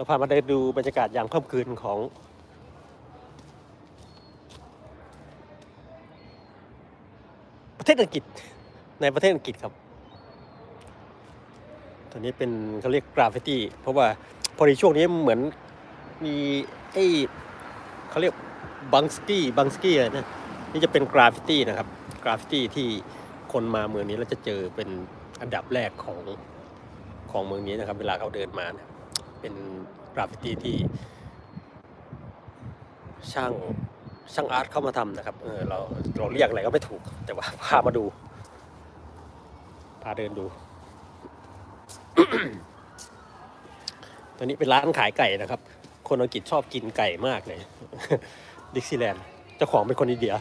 เราพามาได้ดูบรรยากาศยามค่ำคืนของ ประเทศอังกฤษในประเทศอังกฤษครับตอนนี้เป็นเขาเรียกกราฟฟิตี้ เพราะว่าพอดีช่วงนี้เหมือนมีไอ้เขาเรียกบังสกี้บังสกี้อะไรนะนี่จะเป็นกราฟฟิตี้นะครับ กราฟฟิตี้ที่คนมาเมืองนี้แล้วจะเจอเป็นอันดับแรกของของเมืองนี้นะครับ เวลาเขาเดินมานี่ย เป็นกราฟฟิตี้ที่ช่างช่างอาร์ตเข้ามาทำนะครับ เออเราเราเรียกอะไรก็ไม่ถูก แต่ว่าพามาดู พาเดินดู ตัวนี้เป็นร้านขายไก่นะครับ คนอังกฤษชอบกินไก่มากเลย ดิกซีแลนด์ เจ้าของเป็นคนอินเดีย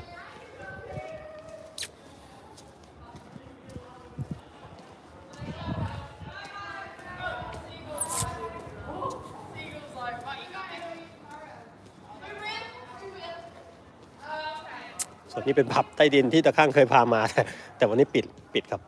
นนี้เป็นผับใต้ดินที่ตะข้างเคยพามา แต่วันนี้ปิดปิดครับ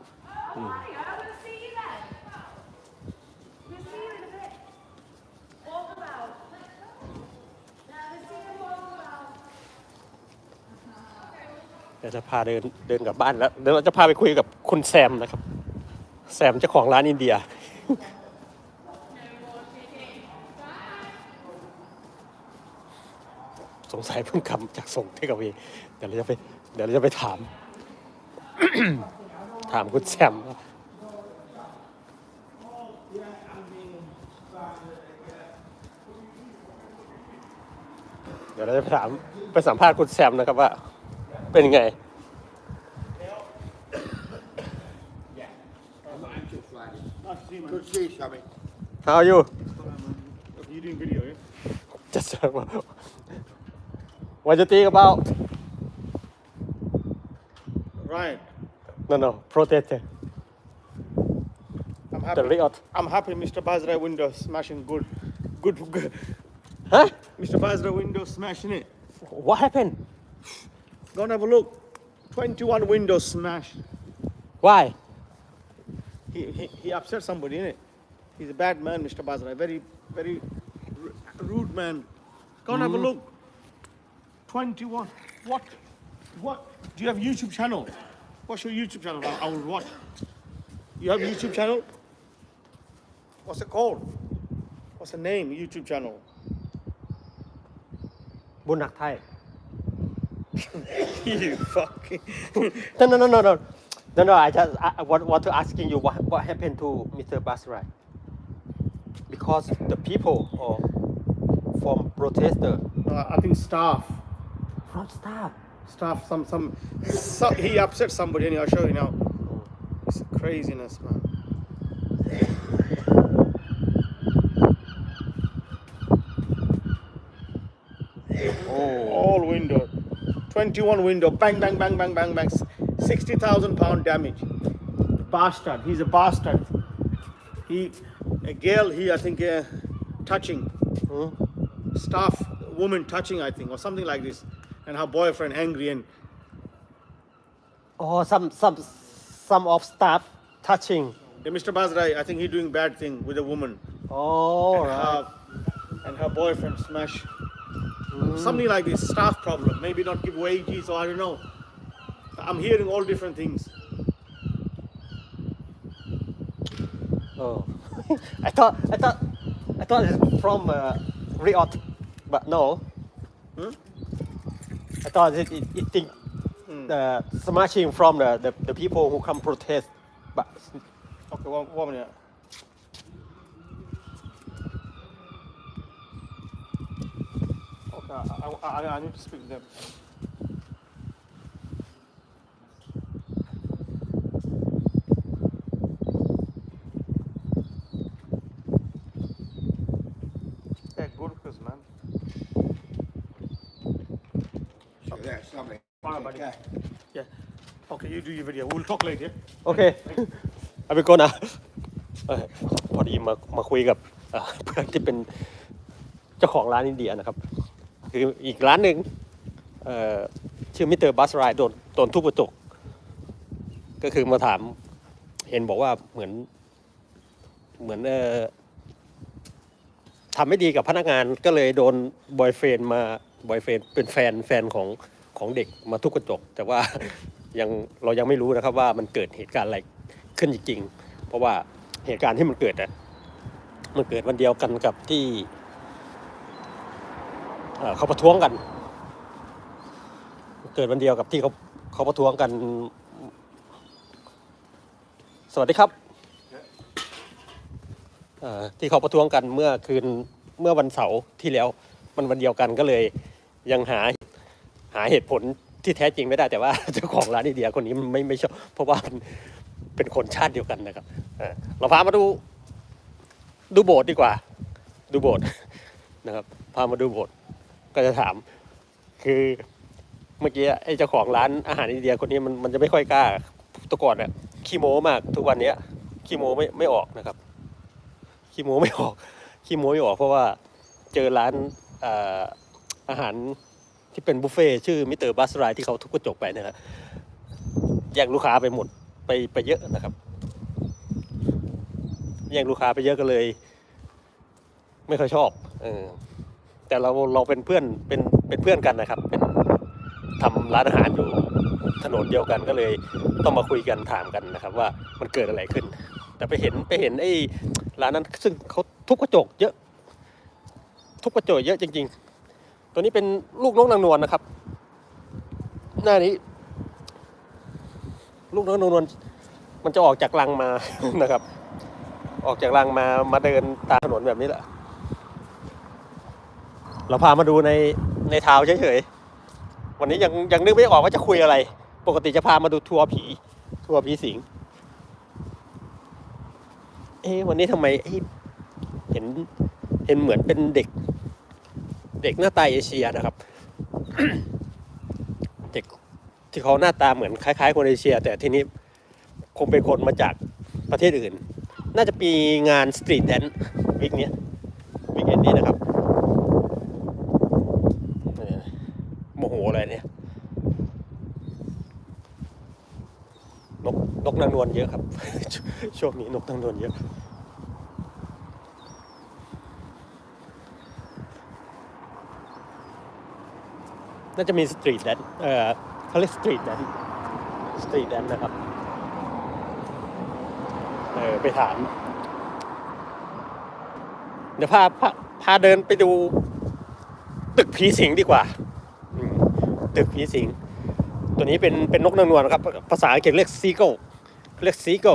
เดี๋ยวจะพาเดินเดินกลับบ้านแล้วเดี๋ยวเราจะพาไปคุยกับคุณแซมนะครับ แซมเจ้าของร้านอินเดีย สงสัยเพิ่งกลับจากส่งเทคเว้เดี๋ยวเราจะไปเดี๋ยวเราจะไปถาม ถามคุณแซมว่าเดี๋ยวเราจะไปถามไปสัมภาษณ์คุณแซมนะครับว่า เป็นยังไง Good to see you, Sammy. How are you You doing video, yeah? just what you think about Right. no no protest I'm the happy. riot I'm happy Mr. Bazra window smashing good. Good, good. huh Mr. Bazra window smashing it. what happened Go and have a look. 21 windows smashed. why He, he, he upset somebody, innit? He's a bad man, Mr. Bazra. Very, very ru- rude man. Go and have a mm. look. 21. What? What? Do you have YouTube channel? What's your YouTube channel? I, I will watch. You have YouTube channel? What's it called? What's the name? YouTube channel? บุญหนักไทย you fucking. no no no no no no no I just I, I want, want to asking you what what happened to Mr. Basrai because the people or from protester Uh, I think staff. from staff Staff, some, some, so, he upset somebody, and I'll show you now. It's craziness, man. oh All window. 21 window. Bang, bang, bang, bang, bang, bang. 60,000 pound damage. Bastard. He's a bastard. He, a girl, he, I think, uh, touching. Hmm? Staff, woman touching, I think, or something like this. And her boyfriend angry and oh some some some of staff touching yeah, Mr. Bazrai, I think he doing bad thing with a woman. oh and, right her, and her boyfriend smash. Something like this, staff problem. Maybe not give wages or I don't know. I'm hearing all different things. Oh, I thought I thought I thought it's from uh, Riot, but no. Hmm? I thought it it, it think Hmm. the smashing from the, the the people who come protest, but Okay, one, one minute. Okay, I, I, I, I need to speak to them. Bye, buddy. Okay. Yeah. Okay, you do your video. We'll talk later. yeah? โอเคเอาไปก่อนนะเออพอดีมามาคุยกับเอ่อเพื่อนที่เป็นเจ้าของร้านอินเดียนะครับ คืออีกร้านหนึ่งเอ่อชื่อมิสเตอร์บัสไรโดนโดนทุบกระจก ก็คือมาถามเห็นบอกว่าเหมือนเหมือนเออทำไม่ดีกับพนักงานก็เลยโดนบอยเฟนมาบอยเฟนเป็นแฟนแฟนของ ของเด็กมาทุบกระจก แต่ว่ายังเรายังไม่รู้นะครับว่ามันเกิดเหตุการณ์อะไรขึ้นจริงๆ เพราะว่าเหตุการณ์ที่มันเกิดอะมันเกิดวันเดียวกันกับที่เขาประท้วงกัน เกิดวันเดียวกับที่เขาเขาประท้วงกัน สวัสดีครับที่เขาประท้วงกันเมื่อคืนเมื่อวันเสาร์ที่แล้วมันวันเดียวกันก็เลยยังหา หาเหตุผลที่แท้จริงไม่ได้แต่ว่าเจ้าของร้านอินเดียคนนี้มันไม่ไม่ชอบเพราะว่าเป็นคนชาติเดียวกันนะครับเราพามาดูดูโบสถ์ดีกว่า ดูโบสถ์นะครับพามาดูโบสถ์ก็จะถาม คือเมื่อกี้ไอ้เจ้าของร้านอาหารอินเดียคนนี้มันมันจะไม่ค่อยกล้าตะก่อนเนี่ยขี้โม้มากทุกวันเนี้ยขี้โม้ไม่ไม่ออกนะครับขี้โม้ไม่ออกขี้โม้ไม่ออกเพราะว่าเจอร้านออาหาร ที่เป็นบุฟเฟ่ชื่อมิสเตอร์บัสไรที่เขาทุบกระจกไปเนะครับแย่งลูกค้าไปหมดไปไปเยอะนะครับแย่งลูกค้าไปเยอะก็เลย ไม่ค่อยชอบเออแต่เราเราเป็นเพื่อนเป็นเป็นเพื่อนกันนะครับ เป็นทำร้านอาหารอยู่ถนนเดียวกันก็เลยต้องมาคุยกันถามกันนะครับ ว่ามันเกิดอะไรขึ้น แต่ไปเห็นไปเห็นไอ้ร้านนั้นซึ่งเขาทุบกระจกเยอะ ทุบกระจกเยอะจริง ตัวนี้เป็นลูกนกนางนวลนะครับ หน้านี้ ลูกนกนางนวลมันจะออกจากรังมานะครับ ออกจากรังมามาเดินตามถนนแบบนี้แหละ เราพามาดูในในเท้าเฉยๆ วันนี้ยังยังนึกไม่ออกว่าจะคุยอะไร ปกติจะพามาดูทัวร์ผี ทัวร์ผีสิง เอ๊ะวันนี้ทำไมเห็นเห็นเหมือนเป็นเด็ก เด็กหน้าตาเอเชียนะครับ เด็กที่เขาหน้าตาเหมือนคล้ายๆ คนเอเชีย แต่ทีนี้คงเป็นคนมาจากประเทศอื่น น่าจะมีงานสตรีทแดนวิกเนี้ยวิกเอนนี้นะครับโมโหอะไรเนี่ยนกนกนางนวลเยอะครับ ช่วงนี้นกนางนวลเยอะ น่าจะมีสตรีทแดนเออเขาเรียกสตรีทแดนสตรีทแดนนะครับเออไปถาม เดี๋ยวพาพาพาเดินไปดู ตึกผีสิงดีกว่าตึกผีสิง ตัวนี้เป็นเป็นนกนางนวลนะครับ ภาษาอังกฤษเรียกซีเกิลเรียกซีเกิ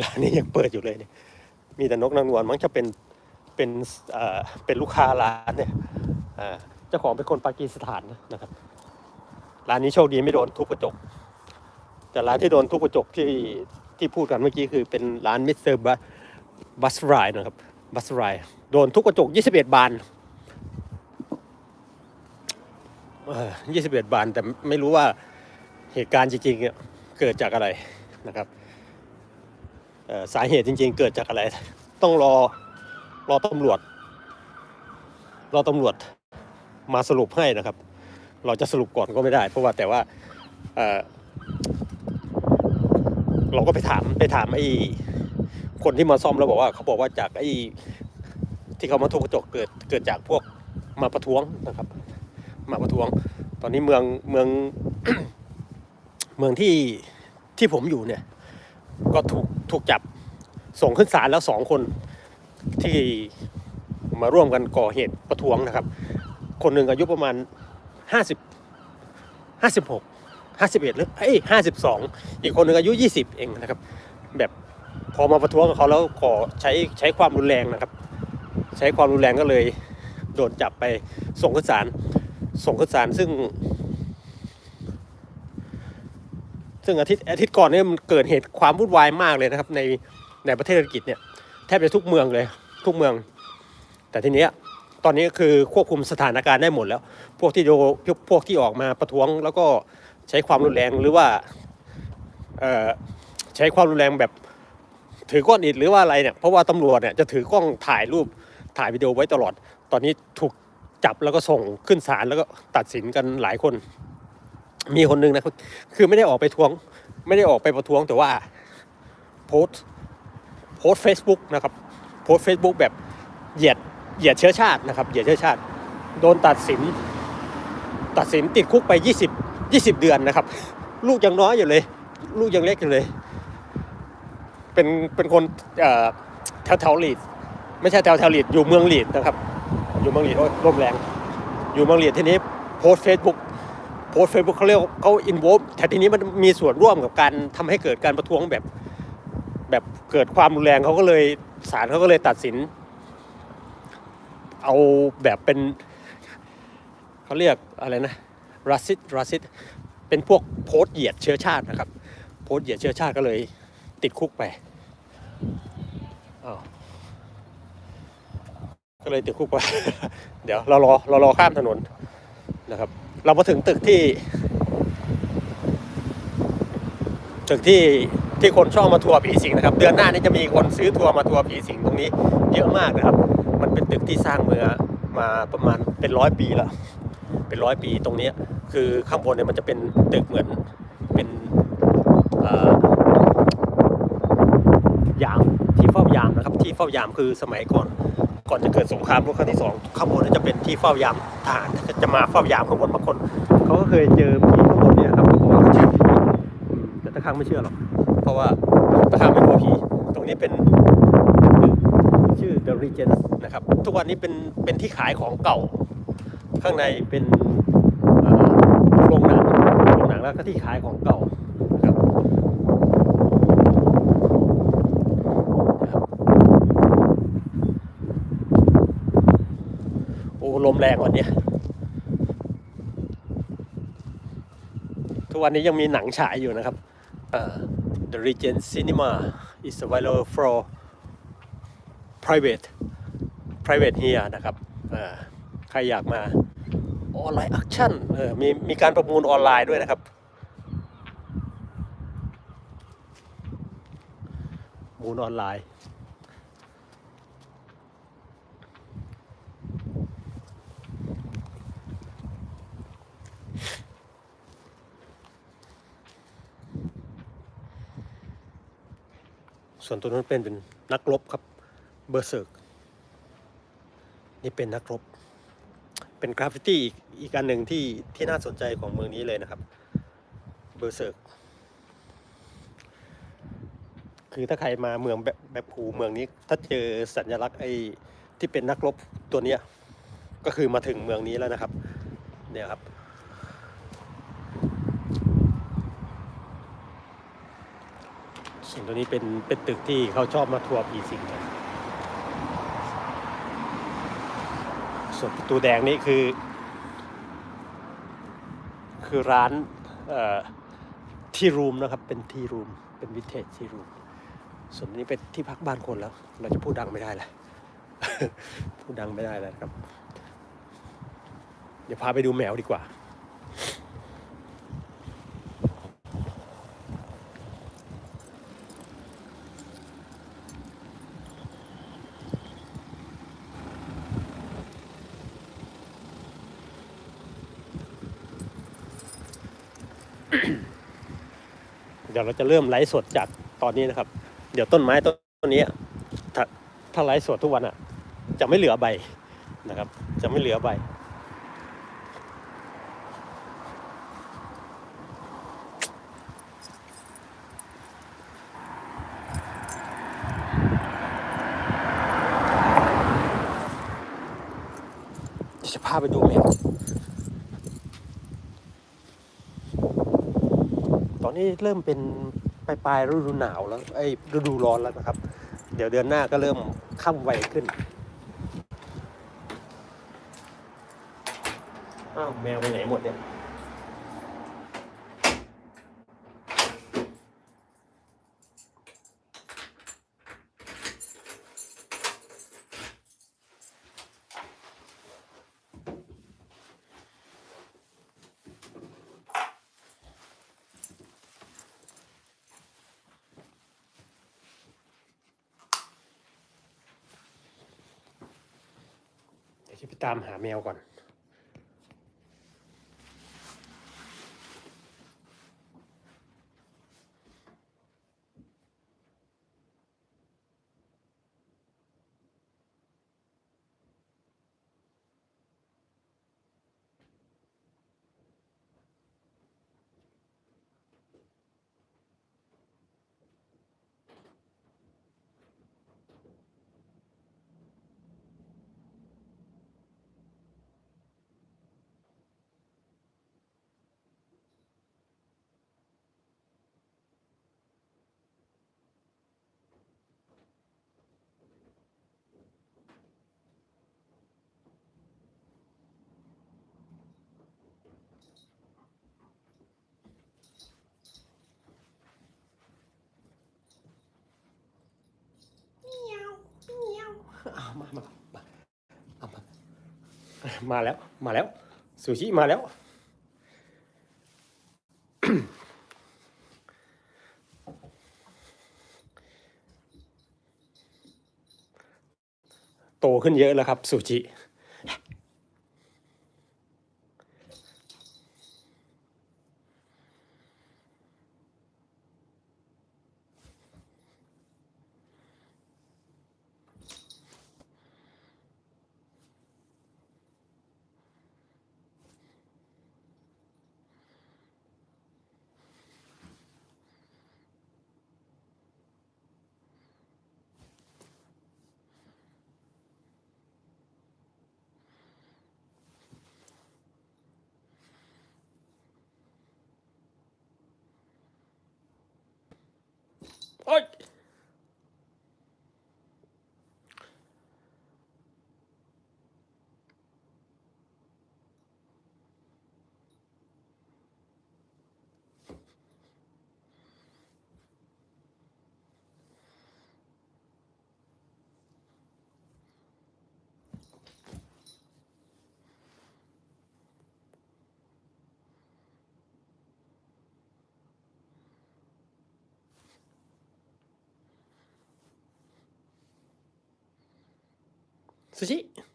ร้านนี้ยังเปิดอยู่เลยเนี่ย มีแต่นกนางนวลมั้งจะเป็นเป็นเอ่อเป็นลูกค้าร้านเนี่ยเอ่อเจ้าของเป็นคนปากีสถานนะครับ ร้านนี้โชคดีไม่โดนทุบกระจก แต่ร้านที่โดนทุบกระจกที่ที่พูดกันเมื่อกี้คือเป็นร้านมิสเตอร์บัสไรนะครับบัสไรโดนทุบกระจก 21 บานเอ่อ21 บานแต่ไม่รู้ว่าเหตุการณ์จริงๆเกิดจากอะไรนะครับ สาเหตุจริง ๆ เกิดจากอะไร ต้องรอรอตำรวจ รอตำรวจมาสรุปให้นะครับ เราจะสรุปก่อนก็ไม่ได้ เพราะว่าแต่ว่าเเราก็ไปถามไปถามไอ้คนที่มาซ่อมแล้วบอกว่า เขาบอกว่าจากไอ้ที่เขามาทุบกระจกเกิดเกิดจากพวกมาประท้วงนะครับ มาประท้วง ตอนนี้เมืองเมืองเมืองที่ที่ผมอยู่เนี่ย ก็ถูกถูกจับส่งขึ้นศาลแล้วสองคนที่มาร่วมกันก่อเหตุประท้วงนะครับ คนหนึ่งอายุประมาณห้าสิบห้าสิบหกห้าสิบเอ็ดหรือเอ้ยห้าสิบสองอีกคนหนึ่งอายุยี่สิบเองนะครับ แบบพอมาประท้วงกับเขาแล้วขอใช้ใช้ความรุนแรงนะครับ ใช้ความรุนแรงก็เลยโดนจับไปส่งขึ้นศาลส่งขึ้นศาลซึ่ง ซึ่งอาทิตย์อาทิตย์ก่อนเนี่ยมันเกิดเหตุความวุ่นวายมากเลยนะครับ ในในประเทศอังกฤษเนี่ยแทบจะทุกเมืองเลยทุกเมือง แต่ทีเนี้ยตอนนี้คือควบคุมสถานการณ์ได้หมดแล้ว พวกที่โดพวกพวกที่ออกมาประท้วง แล้วก็ใช้ความรุนแรงหรือว่าเอ่อใช้ความรุนแรงแบบถือก้อนอิฐหรือว่าอะไรเนี่ยเพราะว่าตำรวจเนี่ยจะถือกล้องถ่ายรูปถ่ายวิดีโอไว้ตลอด ตอนนี้ถูกจับแล้วก็ส่งขึ้นศาลแล้วก็ตัดสินกันหลายคน มีคนหนึงนะคือไม่ได้ออกไปทวง ไม่ได้ออกไปประท้วงแต่ว่า โพสโพสเฟซบุ๊กนะครับโพสเฟซบุ๊กแบบเหยียดเหยียดเชื้อชาตินะครับเหยียดเชื้อชาติ โดนตัดสิน ตัดสินติดคุกไป 20 20 เดือนนะครับ ลูกยังน้อยอยู่เลย ลูกยังเล็กอยู่เลย เป็นเป็นคนแถวแถวลีดไม่ใช่แถวแถวลีดอยู่เมืองลีดนะครับ อยู่เมืองลีดโอ้ยลมแรง อยู่เมืองลีดทีนี้โพสเฟซบุ๊ก โพสเฟซบุ๊กเขาเรียกเขาอินโวแต่ทีนี้มันมีส่วนร่วมกับการทำให้เกิดการประท้วงแบบแบบเกิดความรุนแรงเขาก็เลยศาลเขาก็เลยตัดสิน เอาแบบเป็นเขาเรียกอะไรนะรัสซิตรัสซิตเป็นพวกโพสเหยียดเชื้อชาตินะครับ โพสเหยียดเชื้อชาติก็เลยติดคุกไปอาก็เลยติดคุกไป เดี๋ยวเรารอเรารอข้ามถนนนะครับ เรามาถึงตึกที่ ตึกที่ที่คนชอบมาทัวร์ผีสิงนะครับ เดือนหน้านี้จะมีคนซื้อทัวร์มาทัวร์ผีสิงตรงนี้ เยอะมากนะครับ มันเป็นตึกที่สร้างเมื่อมาประมาณเป็นร้อยปีแล้วเป็นร้อยปีตรงนี้คือข้างบนเนี่ยมันจะเป็นตึกเหมือนเป็นยามที่เฝ้ายามนะครับ ที่เฝ้ายามคือสมัยก่อน ก่อนจะเกิดสงครามโลกครั้งที่สองข้างบนจะเป็นที่เฝ้ายามทหารจะมาเฝ้ายามข้างบนบางคนเขาก็เคยเจอผีข้างบนเนี่ยครับเขาบอกว่าเจอผีแต่ตะครั้งไม่เชื่อหรอกเพราะว่าตะครั้งไม่กลัวผีตรงนี้เป็นชื่อ The Regent นะครับทุกวันนี้เป็นเป็นที่ขายของเก่า ข้างในเป็นโรงหนังโรงหนังแล้วก็ที่ขายของเก่านะครับนะครับโอ้ลมแรงวันเนี้ยทุก วันนี้ยังมีหนังฉายอยู่นะครับ The Regent Cinema is available for private private here นะครับใครอยากมาออนไลน์แอคชั่นมีมีการประมูลออนไลน์ด้วยนะครับ มูลออนไลน์ ส่วนตัวนั้นเป็นเป็นนักรบครับเบอร์เซิร์กนี่เป็นนักรบ เป็นกราฟฟิตี้อีกอีกอันหนึ่งที่ที่น่าสนใจของเมืองนี้เลยนะครับเบอร์เซิร์กคือถ้าใครมาเมืองแบบแบบภูเมืองนี้ ถ้าเจอสัญลักษณ์ไอ้ที่เป็นนักรบตัวเนี้ยก็คือมาถึงเมืองนี้แล้วนะครับ เนี่ยครับ ส่วนตัวนี้เป็นเป็นตึกที่เขาชอบมาทัวร์ผีสิงกันส่วนประตูแดงนี่คือ คือร้านที่รูมนะครับ เป็นที่รูม เป็นวิเทจที่รูม ส่วนนี้เป็นที่พักบ้านคนแล้ว เราจะพูดดังไม่ได้แหละพูดดังไม่ได้แล้วครับ เดี๋ยวพาไปดูแมวดีกว่า ยวเราจะเริ่มไลฟ์สดจากตอนนี้นะครับ เดี๋ยวต้นไม้ต้นนี้ถ้าถ้าไลฟ์สดทุกวันอะ จะไม่เหลือใบนะครับ จะไม่เหลือใบจะพาไปดูแมว ต อนนี้เริ่มเป็นปลายปลายฤดูหนาวแล้วไอ้ฤดูร้อนแล้วนะครับ เดี๋ยวเดือนหน้าก็เริ่มค่ำไวขึ้นอ้าวแมวไปไหนหมดเนี่ย จะไปตามหาแมวก่อน เอามามามาเอามา มาแล้ว มาแล้ว ซูชิมาแล้ว โตขึ้นเยอะแล้วครับ ซูชิ โอ๊ย ซู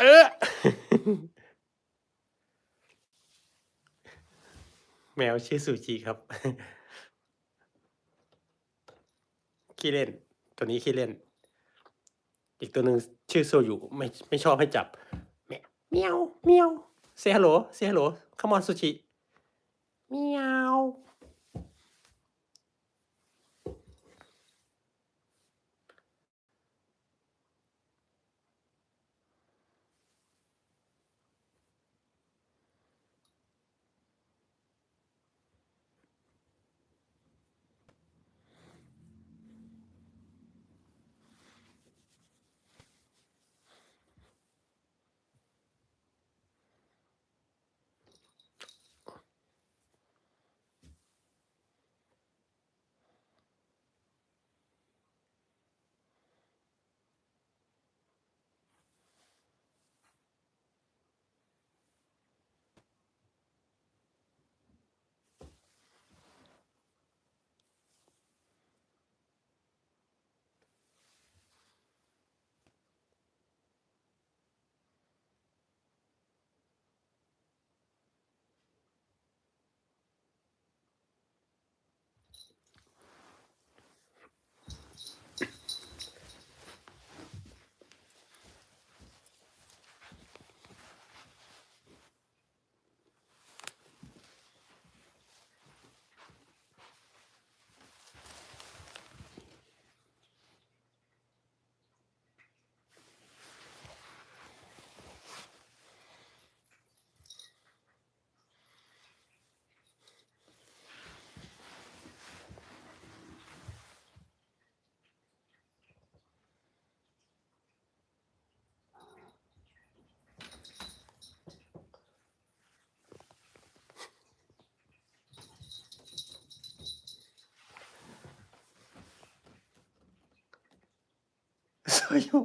เออ แมวชื่อซูชิครับ ขี้เล่น ตัวนี้ขี้เล่น อีกตัวหนึ่งชื่อโซยุไม่ไม่ชอบให้จับแมวเมียวเมียวเซฮัลโหลเซฮัลโหล come on ซูชิเมียว ยอยู่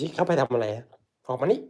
ชิเข้าไปทำอะไร อออกมานี่